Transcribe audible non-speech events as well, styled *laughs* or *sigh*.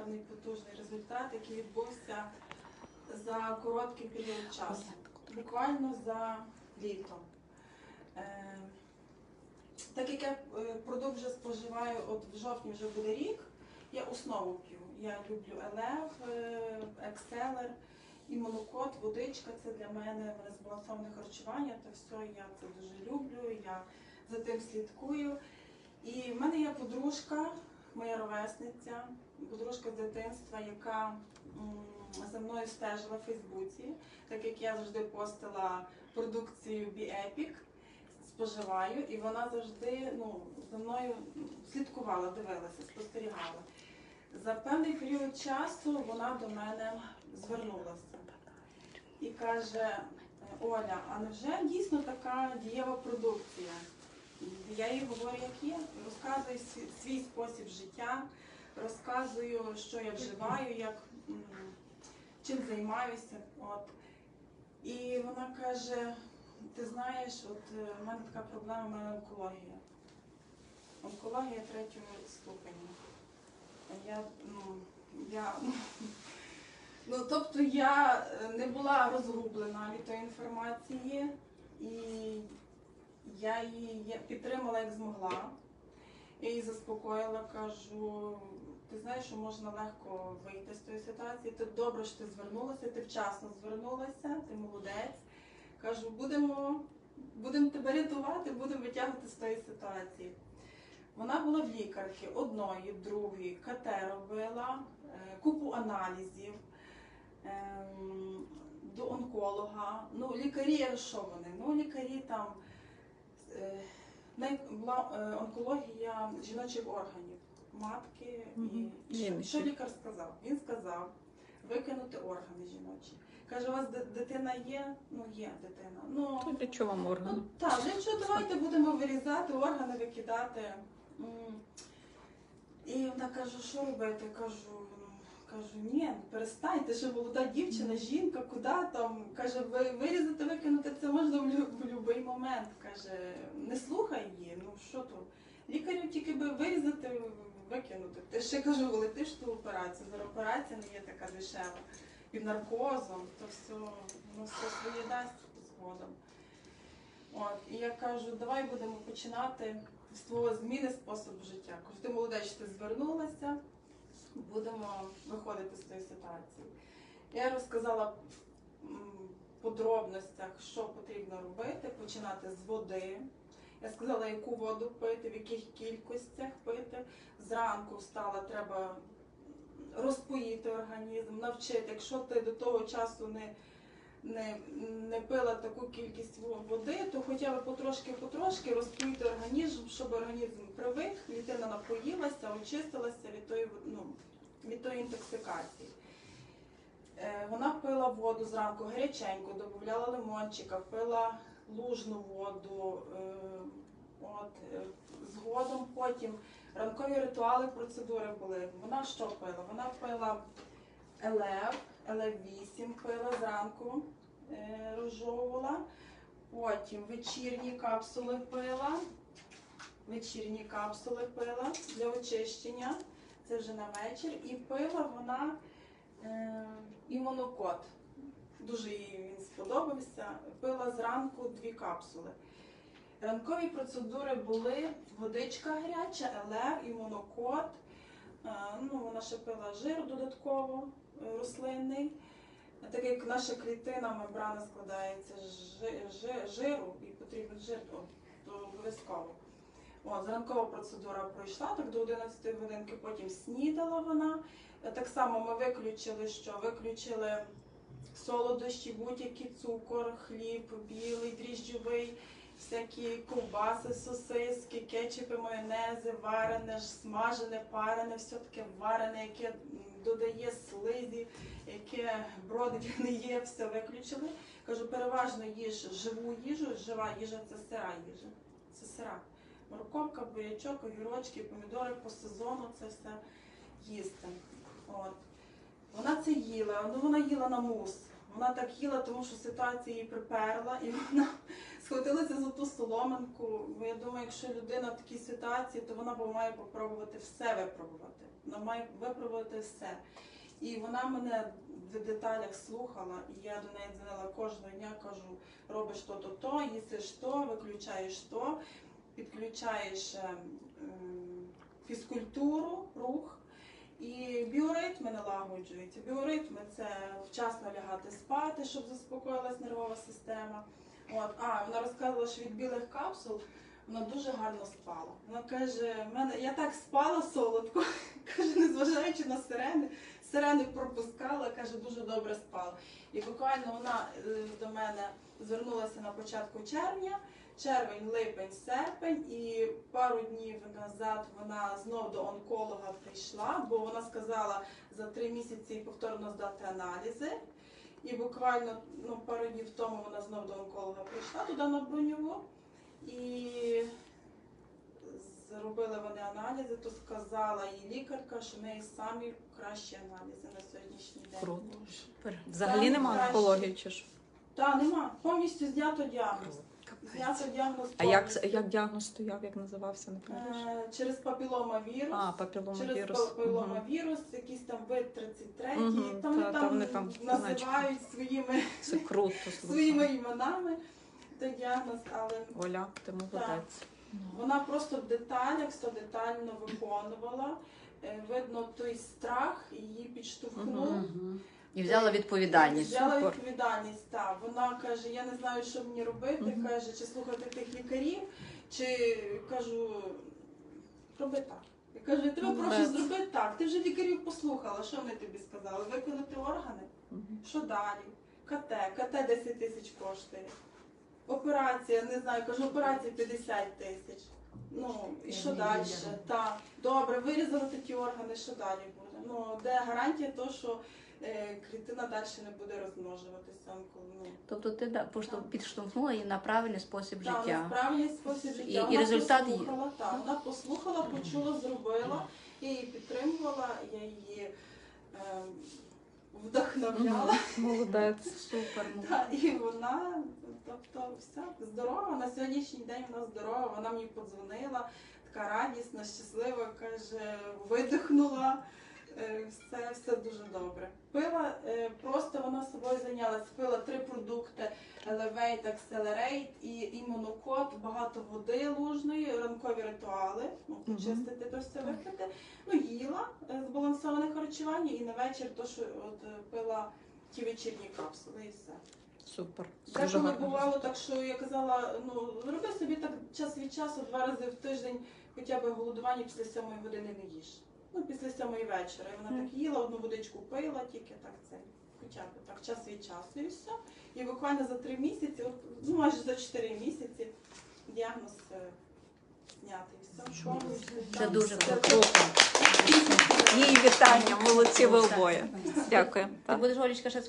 гарний потужний результат, який відбувся за короткий період часу, буквально за літо. Е, Так як я е, продукт вже споживаю, от в жовтні вже буде рік, я основу п'ю. Я люблю елев, екселер, і молоко, водичка це для мене збалансоване харчування, та все, я це дуже люблю, я за тим слідкую. І в мене є подружка, моя ровесниця, подружка з дитинства, яка за мною стежила в Фейсбуці, так як я завжди постила продукцію BeEpic, споживаю, і вона завжди ну, за мною слідкувала, дивилася, спостерігала. За певний період часу вона до мене звернулася і каже: Оля, а невже дійсно така дієва продукція? Я їй говорю, як є, розказую свій, спосіб життя, розказую, що я вживаю, як, чим займаюся. От. І вона каже: ти знаєш, от е, в мене така проблема, в мене онкологія. Онкологія третього ступеня. Я, ну, я, *laughs* ну, тобто я е, не була розгублена від тої інформації, і я її підтримала як змогла. Я її заспокоїла, кажу, ти знаєш, що можна легко вийти з тої ситуації. Ти добре, що ти звернулася, ти вчасно звернулася, ти молодець. Кажу, будемо, будемо тебе рятувати, будемо витягувати з тої ситуації. Вона була в лікарки одної, другої, КТ робила, е, купу аналізів ем, до онколога. Ну, лікарі, що вони? Ну, лікарі там була е, онкологія жіночих органів, матки і, і що, лікар сказав? Він сказав викинути органи жіночі. Каже, у вас дитина є? Ну, є дитина. Ну, То для чого вам орган? Ну так, для чого давайте будемо вирізати, органи викидати. І вона каже, що робити? Кажу, ну, кажу, ні, перестань, ти ж молода дівчина, жінка, куди там? Каже, вирізати, викинути це можна в, будь-який момент. Каже, не слухай її, ну що тут? Лікарю тільки би вирізати, викинути. Ти ще кажу, летиш ту операцію. Зараз операція не є така дешева. Під наркозом, то все, ну, все своє дасть згодом. От, і я кажу, давай будемо починати з твого зміни способу життя. Кажу, ти молодець, що ти звернулася, будемо виходити з цієї ситуації. Я розказала в подробностях, що потрібно робити, починати з води. Я сказала, яку воду пити, в яких кількостях пити. Зранку встала, треба розпоїти організм, навчити. Якщо ти до того часу не не, не пила таку кількість води, то хоча б потрошки-потрошки розпоїти організм, щоб організм привик, клітина напоїлася, очистилася від тої, ну, від тої інтоксикації. Е, Вона пила воду зранку гаряченьку, додавала лимончика, пила лужну воду. е, От, е, згодом потім ранкові ритуали, процедури були. Вона що пила? Вона пила елев, елев 8 пила зранку, е, розжовувала. Потім вечірні капсули пила. Вечірні капсули пила для очищення. Це вже на вечір. І пила вона е, імунокод. Дуже їй він сподобався. Пила зранку дві капсули. Ранкові процедури були водичка гаряча, елев, імунокод. Е, Ну, вона ще пила жир додатково рослинний. Так як наша клітина, мембрана складається з жи- жи- жиру і потрібен жир, то, обов'язково. Зранкова процедура пройшла так до 11 годинки, потім снідала вона. Так само ми виключили, що виключили солодощі, будь-який цукор, хліб, білий, дріжджовий, всякі ковбаси, сосиски, кетчупи, майонези, варене, смажене, парене, все таке варене, яке додає слизі, яке бродить, *laughs* не є, все виключили. Кажу, переважно їж живу їжу, жива їжа це сира їжа. Це сира. Морковка, бурячок, огірочки, помідори по сезону це все їсти. От. Вона це їла, ну вона їла на мус. Вона так їла, тому що ситуація її приперла, і *laughs* вона схватилася за ту соломинку. Бо я думаю, якщо людина в такій ситуації, то вона має попробувати все випробувати. Вона має випробувати все. І вона мене в деталях слухала, і я до неї дзвонила кожного дня, кажу, робиш то, то, їсиш то, виключаєш то, підключаєш ем, фізкультуру, рух. І біоритми налагоджуються. Біоритми це вчасно лягати спати, щоб заспокоїлась нервова система. От, а вона розказувала, що від білих капсул вона дуже гарно спала. Вона каже, мене я так спала солодко, *laughs* каже, незважаючи на сирени, сирени пропускала, каже, дуже добре спала. І буквально вона е, до мене звернулася на початку червня. Червень, липень, серпень, і пару днів назад вона знов до онколога прийшла, бо вона сказала за три місяці повторно здати аналізи. І буквально ну, пару днів тому вона знов до онколога прийшла туди на броньову. І зробили вони аналізи, то сказала їй лікарка, що в неї самі кращі аналізи на сьогоднішній день. Круто. Супер. Взагалі немає онкології чи що? Та нема. Повністю знято діагноз. Знято діагноз. А як, як діагноз стояв, як називався, не пам'ятаєш? Е, Через папіломавірус. А, Через папіломавірус. папіломавірус, якийсь там вид 33, Мгм, там, та- там, вони там називають своїми, Це круто. *laughs* своїми іменами той діагноз, але Оля, ти молодець. вона просто в деталях все детально виконувала. Е, Видно, той страх її підштовхнув. Мгм. І взяла відповідальність. Взяла Супер. відповідальність, так. Вона каже, я не знаю, що мені робити. Мгм. Каже, чи слухати тих лікарів, чи кажу, роби так. Я кажу, я тебе прошу, Молодець. зроби так. Ти вже лікарів послухала, що вони тобі сказали? Виконати органи? Мгм. Що далі? КТ, КТ 10 тисяч коштує. Операція, не знаю, кажу, операція 50 тисяч. Ну, і що далі? Так, добре, вирізали такі органи, що далі буде? Ну, де гарантія того, що е, клітина далі не буде розмножуватися. Ну, Тобто ти да, поштовх- підштовхнула її на правильний спосіб життя. насправді спосіб життя. І- і вона результат є. послухала, та, вона послухала, почула, зробила. Я її підтримувала, я її е, вдохновляла. Молодець. Супер. ну. Та, і вона, тобто, все здорова. На сьогоднішній день вона здорова. Вона мені подзвонила, така радісна, щаслива, каже, видихнула. Е, Все, все дуже добре. Пила, е, просто вона собою зайнялась, пила три продукти Elevate, Accelerate і імунокод, багато води лужної, ранкові ритуали, ну, Мгм. почистити то все випити. Ну, їла е, збалансоване харчування і на вечір то, що от, пила ті вечірні капсули і все. Супер. Деколи гарно. бувало так, що я казала, ну роби собі так час від часу, два рази в тиждень, хоча б голодування після сьомої години не їж. Ну, після сьомої вечора. І вона так їла, одну водичку пила, тільки так це. Хоча б так, час від часу і все. І буквально за три місяці, от, ну майже за чотири місяці, діагноз е, знятий. Все. Це дуже круто. Її вітання, молодці ви обоє. Дякую. Ти будеш Олічка ще